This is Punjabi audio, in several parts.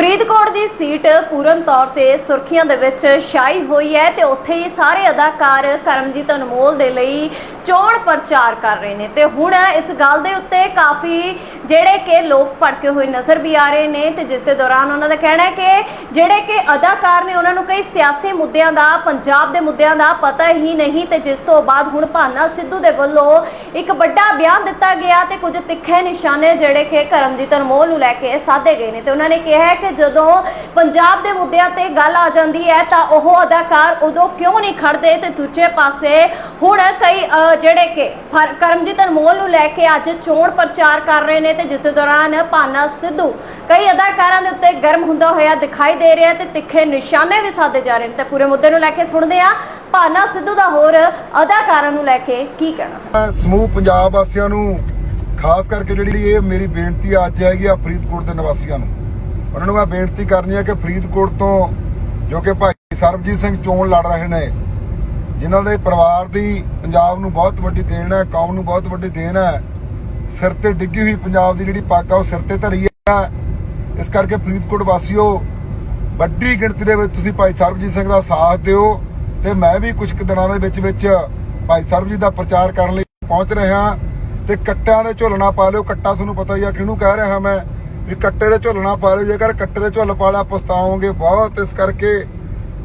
ਫਰੀਦਕੋਟ ਦੀ ਸੀਟ ਪੂਰਨ ਤੌਰ ਤੇ ਸੁਰਖੀਆਂ ਦੇ ਵਿੱਚ ਛਾਈ ਹੋਈ ਹੈ ਤੇ ਉੱਥੇ ਹੀ ਸਾਰੇ ਅਦਾਕਾਰ ਕਰਮਜੀਤ ਅਨਮੋਲ ਦੇ ਲਈ ਚੋਣ ਪ੍ਰਚਾਰ ਕਰ ਰਹੇ ਨੇ ਤੇ ਹੁਣ ਇਸ ਗੱਲ ਦੇ ਉੱਤੇ ਕਾਫੀ ਜਿਹੜੇ ਕਿ ਲੋਕ ਭੜਕੇ ਹੋਏ ਨਜ਼ਰ ਵੀ ਆ ਰਹੇ ਨੇ ਤੇ ਜਿਸ ਦੇ ਦੌਰਾਨ ਉਹਨਾਂ ਦਾ ਕਹਿਣਾ ਹੈ ਕਿ ਜਿਹੜੇ ਕਿ ਅਦਾਕਾਰ ਨੇ ਉਹਨਾਂ ਨੂੰ ਕਈ ਸਿਆਸੀ ਮੁੱਦਿਆਂ ਦਾ, ਪੰਜਾਬ ਦੇ ਮੁੱਦਿਆਂ ਦਾ ਪਤਾ ਹੀ ਨਹੀਂ ਤੇ ਜਿਸ ਤੋਂ ਬਾਅਦ ਹੁਣ ਭਾਨਾ ਸਿੱਧੂ ਦੇ ਵੱਲੋਂ ਇੱਕ ਵੱਡਾ ਬਿਆਨ ਦਿੱਤਾ ਗਿਆ ਤੇ ਕੁਝ ਤਿੱਖੇ ਨਿਸ਼ਾਨੇ ਜਿਹੜੇ ਕਿ ਕਰਮਜੀਤ ਅਨਮੋਲ ਨੂੰ ਲੈ ਕੇ ਸਾਧੇ ਗਏ ਨੇ ਤੇ ਉਹਨਾਂ ਨੇ ਕਿਹਾ ਹੈ ਕਿ ਜਦੋਂ ਪੰਜਾਬ ਦੇ ਮੁੱਦਿਆਂ ਤੇ ਗੱਲ ਆ ਜਾਂਦੀ ਹੈ ਤਾਂ ਉਹ ਅਦਾਕਾਰ ਉਦੋਂ ਕਿਉਂ ਨਹੀਂ ਖੜਦੇ ਤੇ ਦੂਜੇ ਪਾਸੇ ਹੁਣ ਕਈ ਜਿਹੜੇ ਕਿ ਕਰਮਜੀਤ ਅਨਮੋਲ ਨੂੰ ਲੈ ਕੇ ਅੱਜ ਚੋਣ ਪ੍ਰਚਾਰ ਕਰ ਰਹੇ ਨੇ ਤੇ ਜਿਸ ਦੇ ਦੌਰਾਨ ਭਾਨਾ ਸਿੱਧੂ ਕਈ ਅਦਾਕਾਰਾਂ ਦੇ ਉੱਤੇ ਗਰਮ ਹੁੰਦਾ ਹੋਇਆ ਦਿਖਾਈ ਦੇ ਰਿਹਾ ਤੇ ਤਿੱਖੇ ਨਿਸ਼ਾਨੇ ਵੀ ਸਾਧੇ ਜਾ ਰਹੇ ਨੇ। ਤੇ ਪੂਰੇ ਮੁੱਦੇ ਨੂੰ ਲੈ ਕੇ ਸੁਣਦੇ ਆ ਭਾਨਾ ਸਿੱਧੂ ਦਾ ਹੋਰ ਅਦਾਕਾਰਾਂ ਨੂੰ ਲੈ ਕੇ ਕੀ ਕਹਿਣਾ? ਸਮੂਹ ਪੰਜਾਬ ਵਾਸੀਆਂ ਨੂੰ ਖਾਸ ਕਰਕੇ ਜਿਹੜੀ ਇਹ ਮੇਰੀ ਬੇਨਤੀ ਅੱਜ ਹੈਗੀ ਆ ਫਰੀਦਕੋਟ ਦੇ ਨਿਵਾਸੀਆਂ ਨੂੰ। ਉਹਨਾਂ ਨੂੰ ਮੈਂ ਬੇਨਤੀ ਕਰਨੀ ਹੈ ਕਿ ਫਰੀਦਕੋਟ ਤੋਂ ਜੋ ਕਿ ਭਾਈ ਸਰਬਜੀਤ ਸਿੰਘ ਚੋਣ ਲੜ ਰਹੇ ਨੇ ਜਿਨ੍ਹਾਂ ਦੇ ਪਰਿਵਾਰ ਦੀ ਪੰਜਾਬ ਨੂੰ ਬਹੁਤ ਵੱਡੀ ਦੇਣ ਹੈ, ਕੌਮ ਨੂੰ ਬਹੁਤ ਵੱਡੀ ਦੇਣ ਹੈ, ਸਿਰ ਤੇ ਡਿੱਗੀ ਹੋਈ ਪੰਜਾਬ ਦੀ ਜਿਹੜੀ ਪੱਗ ਆ, ਉਹ ਸਿਰ ਤੇ ਧਰੀ ਹੈ। ਇਸ ਕਰਕੇ ਫਰੀਦਕੋਟ ਵਾਸੀਓ, ਵੱਡੀ ਗਿਣਤੀ ਦੇ ਵਿੱਚ ਤੁਸੀਂ ਭਾਈ ਸਰਬਜੀਤ ਸਿੰਘ ਦਾ ਸਾਥ ਦਿਓ ਤੇ ਮੈਂ ਵੀ ਕੁਝ ਕੁ ਦਿਨਾਂ ਦੇ ਵਿੱਚ ਵਿੱਚ ਭਾਈ ਸਰਬਜੀਤ ਦਾ ਪ੍ਰਚਾਰ ਕਰਨ ਲਈ ਪਹੁੰਚ ਰਿਹਾ ਤੇ ਕੱਟਿਆਂ ਦੇ ਝੋਲਣਾ ਪਾ ਲਿਓ। ਕੱਟਾ ਤੁਹਾਨੂੰ ਪਤਾ ਹੀ ਆ, ਕਿਹਨੂੰ ਕਹਿ ਰਿਹਾ ਮੈਂ? ਵੀ ਕੱਟੇ ਦੇ ਝੋਲਣਾ ਪਾ ਲਿਓ, ਜੇਕਰ ਕੱਟੇ ਦੇ ਪਾ ਲਿਆ ਪਛਤਾਓਗੇ ਬਹੁਤ। ਇਸ ਕਰਕੇ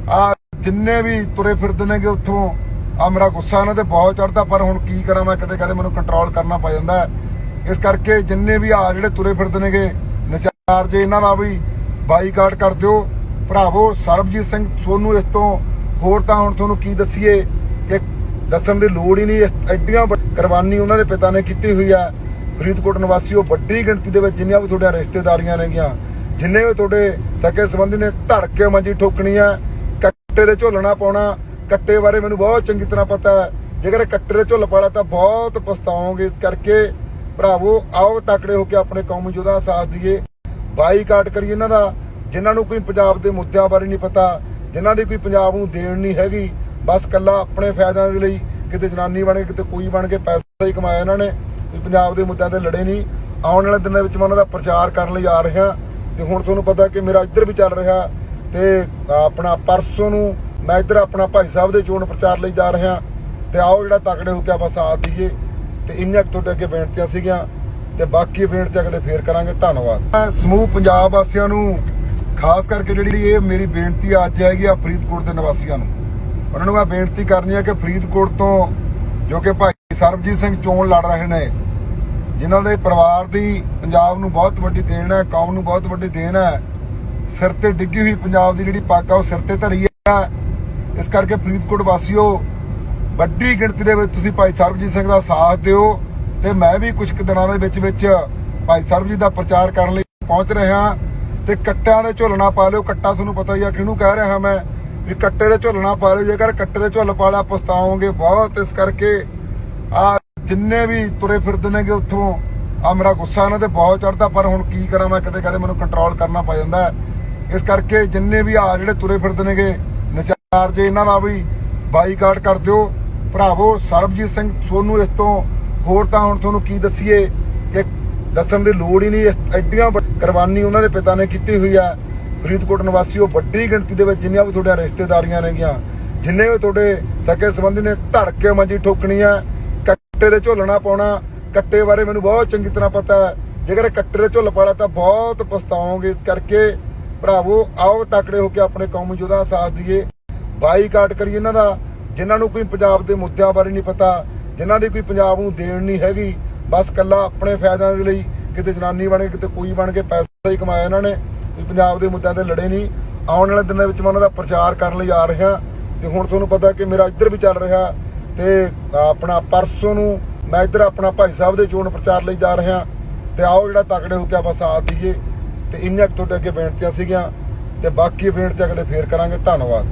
ਆ ਜਿੰਨੇ ਵੀ ਤੁਰੇ ਫਿਰਦੇ ਨੇਗੇ ਉੱਥੋਂ ਆ ਮੇਰਾ ਗੁੱਸਾ ਇਹਨਾਂ ਤੇ ਬਹੁਤ ਚੜਦਾ ਪਰ ਹੁਣ ਕੀ ਕਰਾਂ ਮੈਂ ਕਦੇ ਕਦੇ ਮੈਨੂੰ ਕੰਟਰੋਲ ਕਰਨਾ ਪੈ ਜਾਂਦਾ ਇਸ ਕਰਕੇ ਜਿੰਨੇ ਵੀ ਆ ਜਿਹੜੇ ਤੁਰੇ ਫਿਰਦੇ ਨੇਗੇ ਨਚਾਰ ਜੇ ਇਹਨਾਂ ਦਾ ਵੀ ਬਾਈਕਾਟ ਕਰ ਦਿਓ। ਭਰਾਵੋ, ਸਰਬਜੀਤ ਸਿੰਘ ਸੋਨੂੰ ਇਸ ਤੋਂ ਹੋਰ ਤਾਂ ਹੁਣ ਤੁਹਾਨੂੰ ਕੀ ਦੱਸੀਏ? ਕਿ ਦੱਸਣ ਦੀ ਲੋੜ ਹੀ ਨਹੀਂ, ਇਸ ਐਡੀਆਂ ਕੁਰਬਾਨੀ ਉਹਨਾਂ ਦੇ ਪਿਤਾ ਨੇ ਕੀਤੀ ਹੋਈ ਆ ਫਰੀਦਕੋਟ ਨਿਵਾਸੀ ਨਿਵਾਸੀਓ ਵੱਡੀ ਗਿਣਤੀ ਦੇ ਵਿੱਚ ਜਿੰਨੀਆਂ ਵੀ ਤੁਹਾਡੀਆਂ ਰਿਸ਼ਤੇਦਾਰੀਆਂ ਨੇਗੀਆਂ, ਜਿੰਨੇ ਵੀ ਤੁਹਾਡੇ ਸਕੇ ਸੰਬੰਧੀ ਨੇ ਧੜ ਕੇ ਮੰਜੀ ਠੋਕਣੀ ਹੈ। ਕੱਟੇ ਦੇ ਝੋਲਣਾ ਪਾਉਣਾ, ਕੱਟੇ ਬਾਰੇ ਮੈਨੂੰ ਬਹੁਤ ਚੰਗੀ ਤਰ੍ਹਾਂ ਪਤਾ ਹੈ। ਜੇਕਰ ਕੱਟੇ ਦੇ ਝੁੱਲ ਪਾਲਾ ਤਾਂ ਬਹੁਤ ਪਛਤਾਓਗੇ ਇਸ ਕਰਕੇ। ਭਰਾਵੋ, ਆਓ ਤਕੜੇ ਹੋ ਕੇ ਆਪਣੇ ਕੌਮ ਯੋਧਾ ਸਾਥ ਦਈਏ ਬਾਈਕਾਟ ਕਰੀਏ ਇਹਨਾਂ ਦਾ, ਜਿਨ੍ਹਾਂ ਨੂੰ ਕੋਈ ਪੰਜਾਬ ਦੇ ਮੁੱਦਿਆਂ ਬਾਰੇ ਨਹੀਂ ਪਤਾ, ਜਿਨ੍ਹਾਂ ਦੀ ਕੋਈ ਪੰਜਾਬ ਨੂੰ ਦੇਣ ਨਹੀਂ ਹੈਗੀ। ਬਸ ਕੱਲਾ ਆਪਣੇ ਫਾਇਦਿਆਂ ਦੇ ਲਈ ਕਿਤੇ ਜਨਾਨੀ ਬਣ ਕੇ ਕਿਤੇ ਕੋਈ ਬਣ ਕੇ ਪੈਸਾ ਹੀ ਕਮਾਇਆ ਇਹਨਾਂ ਨੇ। ਵੀ ਪੰਜਾਬ ਦੇ ਮੁੱਦਿਆਂ ਤੇ ਲੜੇ ਨਹੀਂ। ਆਉਣ ਵਾਲੇ ਦਿਨਾਂ ਵਿੱਚ ਮੈਂ ਉਹਨਾਂ ਦਾ ਪ੍ਰਚਾਰ ਕਰਨ ਲਈ ਆ ਰਿਹਾ। ਤੇ ਹੁਣ ਤੁਹਾਨੂੰ ਪਤਾ ਕਿ ਮੇਰਾ ਇੱਧਰ ਵੀ ਚੱਲ ਰਿਹਾ। ਤੇ ਆਪਣਾ ਪਰਸੋਂ ਨੂੰ ਮੈਂ ਇੱਧਰ ਆਪਣਾ ਭਾਈ ਸਾਹਿਬ ਦੇ ਚੋਣ ਪ੍ਰਚਾਰ ਲਈ ਜਾ ਰਿਹਾ ਤੇ ਆਓ ਜਿਹੜਾ ਤਕੜੇ ਹੋ ਕੇ ਆਪਾਂ ਸਾਥ ਦਈਏ ਤੇ ਇੰਨੀਆਂ ਤੁਹਾਡੇ ਅੱਗੇ ਬੇਨਤੀਆਂ ਸੀਗੀਆਂ ਤੇ ਬਾਕੀ ਬੇਨਤੀਆਂ ਅਗਲੇ ਫੇਰ ਕਰਾਂਗੇ। ਧੰਨਵਾਦ। ਮੈਂ ਸਮੂਹ ਪੰਜਾਬ ਵਾਸੀਆਂ ਨੂੰ ਖਾਸ ਕਰਕੇ ਜਿਹੜੀ ਇਹ ਮੇਰੀ ਬੇਨਤੀ ਅੱਜ ਹੈਗੀ ਆ ਫਰੀਦਕੋਟ ਦੇ ਨਿਵਾਸੀਆਂ ਨੂੰ। ਉਹਨਾਂ ਨੂੰ ਮੈਂ ਬੇਨਤੀ ਕਰਨੀ ਹੈ ਕਿ ਫਰੀਦਕੋਟ ਤੋਂ ਜੋ ਕਿ ਭਾਈ ਸਰਬਜੀਤ ਸਿੰਘ ਚੋਣ ਲੜ ਰਹੇ ਨੇ, ਜਿਨ੍ਹਾਂ ਦੇ ਪਰਿਵਾਰ ਦੀ ਪੰਜਾਬ ਨੂੰ ਬਹੁਤ ਵੱਡੀ ਦੇਣ ਹੈ, ਕੌਮ ਨੂੰ ਬਹੁਤ ਵੱਡੀ ਦੇਣ ਹੈ ਸਿਰ ਤੇ ਡਿੱਗੀ ਹੋਈ ਪੰਜਾਬ ਦੀ ਜਿਹੜੀ ਪੱਗ ਆ, ਉਹ ਸਿਰ ਤੇ ਧਰੀ ਹੈ ਇਸ ਕਰਕੇ ਫਰੀਦਕੋਟ ਵਾਸੀਓ, ਵੱਡੀ ਗਿਣਤੀ ਦੇ ਵਿੱਚ ਤੁਸੀਂ ਭਾਈ ਸਰਬਜੀਤ ਸਿੰਘ ਦਾ ਸਾਥ ਦਿਓ ਤੇ ਮੈਂ ਵੀ ਕੁਝ ਦਿਨਾਂ ਦੇ ਵਿੱਚ ਵਿੱਚ ਭਾਈ ਸਰਬਜੀਤ ਦਾ ਪ੍ਰਚਾਰ ਕਰਨ ਲਈ ਪਹੁੰਚ ਰਿਹਾ। ਤੇ ਕੱਟਿਆਂ ਦੇ ਝੋਲਣਾ ਪਾ ਲਿਓ, ਕੱਟਾ ਤੁਹਾਨੂੰ ਪਤਾ ਹੀ ਆ, ਕਿਹਨੂੰ ਕਹਿ ਰਿਹਾ ਮੈਂ? ਵੀ ਕੱਟੇ ਦੇ ਝੋਲਣਾ ਪਾ ਲਿਓ, ਜੇਕਰ ਕੱਟੇ ਦੇ ਝੁੱਲ ਪਾਲਿਆ ਪਛਤਾਓਗੇ ਬਹੁਤ। ਇਸ ਕਰਕੇ ਆ ਜਿੰਨੇ ਵੀ ਤੁਰੇ ਫਿਰਦੇ ਨੇਗੇ ਉੱਥੋਂ, ਆ ਮੇਰਾ ਗੁੱਸਾ ਇਹਨਾਂ ਤੇ ਬਹੁਤ ਚੜਦਾ ਪਰ ਹੁਣ ਕੀ ਕਰਾਂ ਮੈਂ ਕਦੇ ਕਦੇ ਮੈਨੂੰ ਕੰਟਰੋਲ ਕਰਨਾ ਪੈ ਜਾਂਦਾ। ਇਸ ਕਰਕੇ ਜਿੰਨੇ ਵੀ ਆ ਜਿਹੜੇ ਤੁਰੇ ਫਿਰਦੇ ਨੇਗੇ, ਨਚਾਰ ਜੇ ਇਹਨਾਂ ਦਾ ਵੀ ਬਾਈਕਾਟ ਕਰ ਦਿਓ। ਭਰਾਵੋ, ਸਰਬਜੀਤ ਸਿੰਘ ਸੋਨੂੰ ਇਸ ਤੋਂ ਹੋਰ ਤਾਂ ਹੁਣ ਤੁਹਾਨੂੰ ਕੀ ਦੱਸੀਏ? ਕਿ ਦੱਸਣ ਦੀ ਲੋੜ ਹੀ ਨਹੀਂ ਐਡੀਆਂ ਕੁਰਬਾਨੀ ਉਹਨਾਂ ਦੇ ਪਿਤਾ ਨੇ ਕੀਤੀ ਹੋਈ ਹੈ ਫਰੀਦਕੋਟ ਨਿਵਾਸੀਓ, ਵੱਡੀ ਗਿਣਤੀ ਦੇ ਵਿੱਚ ਜਿੰਨੀਆਂ ਵੀ ਤੁਹਾਡੀਆਂ ਰਿਸ਼ਤੇਦਾਰੀਆਂ ਨੇਗੀਆਂ, ਜਿੰਨੇ ਵੀ ਤੁਹਾਡੇ ਸਕੇ ਸੰਬੰਧੀ ਨੇ ਧੜ ਕੇ ਮੰਜੀ ਠੋਕਣੀ ਹੈ ਕੱਟੇ ਦੇ ਝੋਲਣਾ ਪਾਉਣਾ, ਕੱਟੇ ਬਾਰੇ ਮੈਨੂੰ ਬਹੁਤ ਚੰਗੀ ਤਰ੍ਹਾਂ ਪਤਾ ਹੈ। ਜੇਕਰ ਕੱਟੇ ਦੇ ਝੋਲ ਪਾਲਾ ਤਾਂ ਬਹੁਤ ਪਛਤਾਓਗੇ। ਇਸ ਕਰਕੇ ਭਰਾਵੋ, ਆਓ ਤਕੜੇ ਹੋ ਕੇ ਆਪਣੇ ਕੌਮ ਯੋਧਾ ਸਾਥ ਦਈਏ ਬਾਈਕਾਟ ਕਰੀਏ ਇਹਨਾਂ ਦਾ, ਜਿਨ੍ਹਾਂ ਨੂੰ ਕੋਈ ਪੰਜਾਬ ਦੇ ਮੁੱਦਿਆਂ ਬਾਰੇ ਨਹੀਂ ਪਤਾ, ਜਿਨ੍ਹਾਂ ਦੀ ਕੋਈ ਪੰਜਾਬ ਨੂੰ ਦੇਣ ਨਹੀਂ ਹੈਗੀ। ਬਸ ਕੱਲਾ ਆਪਣੇ ਫਾਇਦਿਆਂ ਦੇ ਲਈ ਕਿਤੇ ਜਨਾਨੀ ਬਣ ਕੇ ਕਿਤੇ ਕੋਈ ਬਣ ਕੇ ਪੈਸਾ ਹੀ ਕਮਾਇਆ ਇਹਨਾਂ ਨੇ। ਪੰਜਾਬ ਦੇ ਮੁੱਦਿਆਂ ਤੇ ਲੜੇ ਨਹੀਂ। ਆਉਣ ਵਾਲੇ ਦਿਨਾਂ ਵਿੱਚ ਮੈਂ ਉਹਨਾਂ ਦਾ ਪ੍ਰਚਾਰ ਕਰਨ ਲਈ ਆ ਰਿਹਾ। ਤੇ ਹੁਣ ਤੁਹਾਨੂੰ ਪਤਾ ਕਿ ਮੇਰਾ ਇੱਧਰ ਵੀ ਚੱਲ ਰਿਹਾ ਤੇ ਆਪਣਾ ਪਰਸੋਂ ਨੂੰ ਮੈਂ ਇੱਧਰ ਆਪਣਾ ਭਾਈ ਸਾਹਿਬ ਦੇ ਚੋਣ ਪ੍ਰਚਾਰ ਲਈ ਜਾ ਰਿਹਾ। ਤੇ ਆਓ ਜਿਹੜਾ ਤਕੜੇ ਹੋ ਕੇ ਆਪਾਂ ਸਾਥ ਦਈਏ ਤੇ ਇੰਨੀਆਂ ਤੁਹਾਡੇ ਅੱਗੇ ਬੇਨਤੀਆਂ ਸੀਗੀਆਂ ਤੇ ਬਾਕੀ ਬੇਨਤੀਆਂ ਕਦੇ ਫੇਰ ਕਰਾਂਗੇ। ਧੰਨਵਾਦ।